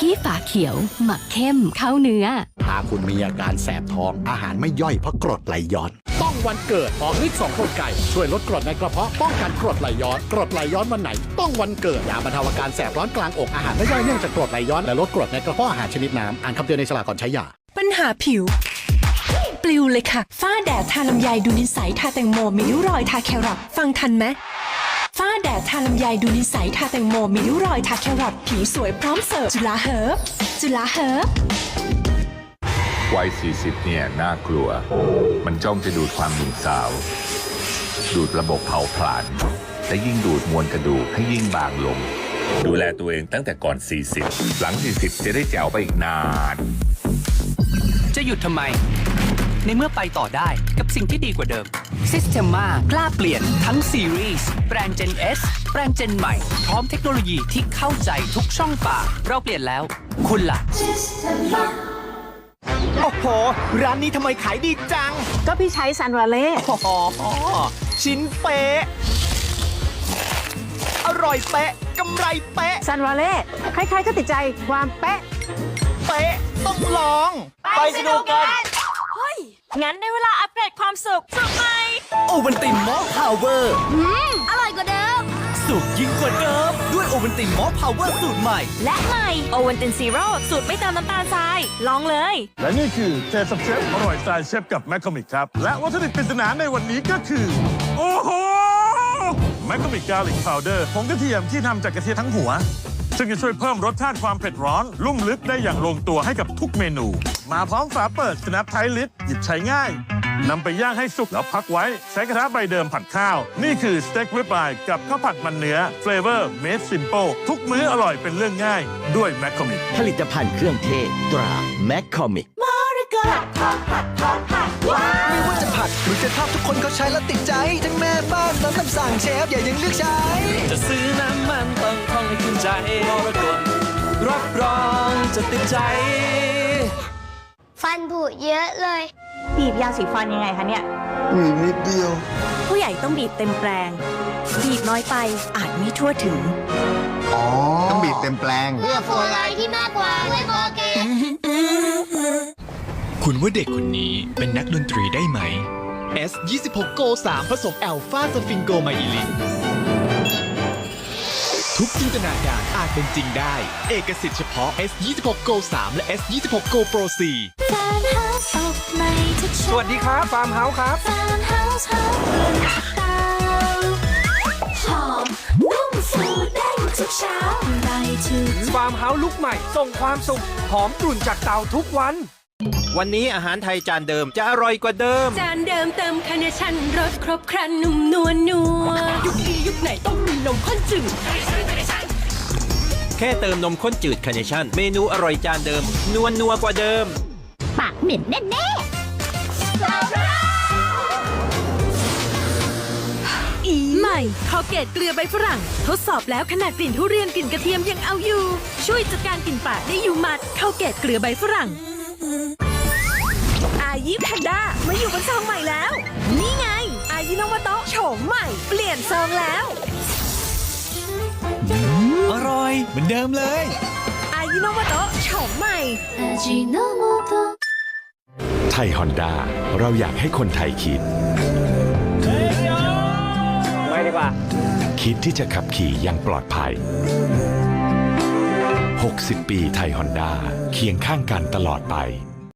กี้ฝาเขียว หมักเข้มเข้าเนื้อถ้าคุณมีอาการแสบท้อง อาหารไม่ย่อยเพราะกรดไหลย้อน ต้องวันเกิดออกฤทธิ์สองกลไก่ ช่วยลดกรดในกระเพาะป้องกันกรดไหลย้อน กรดไหลย้อนวันไหน ต้องวันเกิดยาบรรเทาอาการแสบร้อนกลางอกอาหารไม่ย่อยเนื่องจากกรดไหลย้อนและลดกรดในกระเพาะอาหารชนิดน้ำอ่านคำเตือนในฉลากก่อนใช้ยาปัญหาผิวปลิวเลยค่ะ ฝ้าแดดทาลำไยดูนิสัยทาแตงโมมีริ้วรอยทาแครอทฟังทันไหมฝ้า แดดทาลำไยดูนิสัยทาแตงโมมีริ้วรอยทาแครอทผิวสวยพร้อมเสิร์ฟจุฬาเฮิร์บจุฬาเฮิร์บวัย40 เนี่ย น่ากลัว มันจ้องจะดูดความหนุ่มสาว ดูดระบบเผาผลาญและยิ่งดูดมวลกระดูกให้ยิ่งบางลง ดูแลตัวเองตั้งแต่ก่อน 40 หลัง 40 จะได้แจ๋วไปอีกนาน จะหยุดทำไม ในเมื่อไปต่อได้กับสิ่งที่ดีกว่าเดิม Systema กล้าเปลี่ยนทั้งซีรีส์แบรนด์ Gen S แบรนด์ Gen ใหม่ พร้อมเทคโนโลยีที่เข้าใจทุกช่องปากเราเปลี่ยนแล้ว คุณล่ะ โอ้โห ร้านนี้ทำไมขายดีจัง ก็พี่ใช้ซันวาเล่โอ้โหชิ้นเป๊ะ อร่อยเป๊ะกำไรเป๊ะ ซันวาเล่ใครๆก็ติดใจความเป๊ะ เป๊ะ ต้องลอง ไปสนุกกัน งั้นได้เวลาอัปเกรดความสุขสุขใหม่โอวันตินมอลพาวเวอร์อร่อยกว่าเดิม สุกยิ่งกว่าเดิม ด้วยโอวันตินมอลพาวเวอร์สูตรใหม่ และใหม่โอวันตินซีโร่สูตรไม่เติมน้ำตาลทราย ลองเลย และนี่คือเทสเชฟอร่อยสไตล์เชฟกับแมคคอมิกครับ และวัตถุดิบปริศนาในวันนี้ก็คือ โอ้โหแมคคอมิกกาลิกพาวเดอร์ผงกระเทียมที่ทำจากกระเทียมทั้งหัว ซึ่งจะช่วยเพิ่มรสชาติความเผ็ดร้อน ลุ่มลึกได้อย่างลงตัวให้กับทุกเมนู มาพร้อมฝาเปิดสแนปไทลิตหยิบใช้ง่ายนำไปย่างให้สุกแล้วพักไว้ ใช้กระทะใบเดิมผัดข้าว นี่คือสเต็กริบายกับข้าวผัดมันเนื้อเฟลเวอร์เมดซิม p ปทุกมื้ออร่อยเป็นเรื่องง่าย ด้วยแมคคอมิกผลิตภัณฑ์เครื่องเทศตราแมคคอมิกไม่ว่าจะผัดหรือจะทอดทุกคนเขาใช้แล้วติดใจ ทั้งแม่บ้านน้องคำสั่งเชฟ อย่ายังเลือกใช้ จะซื้อน้ำมันต้องท่องให้ขึ้นใจมรกตรับรองจะติดใจ ฟันผุเยอะเลย บีบยาสีฟันยังไงคะเนี่ยมีนิดเดียว ผู้ใหญ่ต้องบีบเต็มแปลง บีบน้อยไปอาจไม่ทั่วถึง อ๋อ ต้องบีบเต็มแปลง เพื่อฟูลายที่มากกว่าด้วยโมเกตคุณว่าเด็กคนนี้เป็นนักดนตรีได้ไหม S 26 Go 3 ผสมแอลฟาสฟิงโกไมอิลิน ทุกจินตนาการอาจเป็นจริงได้ เอกสิทธิ์เฉพาะ S 26 Go 3 และ S 26 Go Pro 4 สวัสดีครับฟาร์มเฮาส์ครับ ฟาร์มเฮาส์ลุกใหม่ ส่งความสุข หอมกลุ่นจากเตาทุกวัน วันนี้อาหารไทยจานเดิมจะอร่อยกว่าเดิม จานเดิมเติมคาเนชั่นรสครบครันนุ่มนวลนัวยุคนี้ยุคไหนต้องมีนมข้นจืดแค่เติมนมข้นจืดคาร์เนชั่น เมนูอร่อยจานเดิม นวลนัวกว่าเดิม ปากเหม็นแน่อีใหม่คอเกตเกลือใบฝรั่ง ทดสอบแล้วขนาดกลิ่นทุเรียนกลิ่นกระเทียมยังเอาอยู่ ช่วยจัดการกลิ่นปากได้อยู่หมัดคอเกตเกลือใบฝรั่งอา ยิแพนด้ามาอยู่บนซองใหม่แล้ว นี่ไง อายิโนมาโตะโฉมใหม่ เปลี่ยนซองแล้ว อร่อยเหมือนเดิมเลย อายิโนมาโตะโฉมใหม่ไทยฮอนด้าเราอยากให้คนไทยคิดไม่ดีกว่า คิดที่จะขับขี่อย่างปลอดภัย 60 ปีไทยฮอนด้าเคียงข้างกันตลอดไป